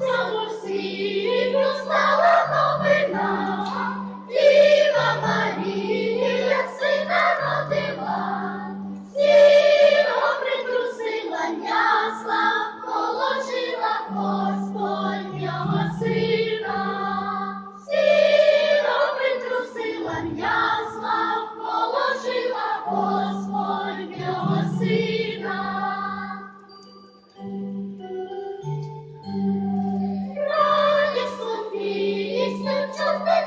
Слава всім, слава!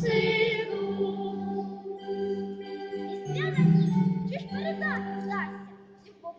Сину. І сняне, чи ж передати дасть?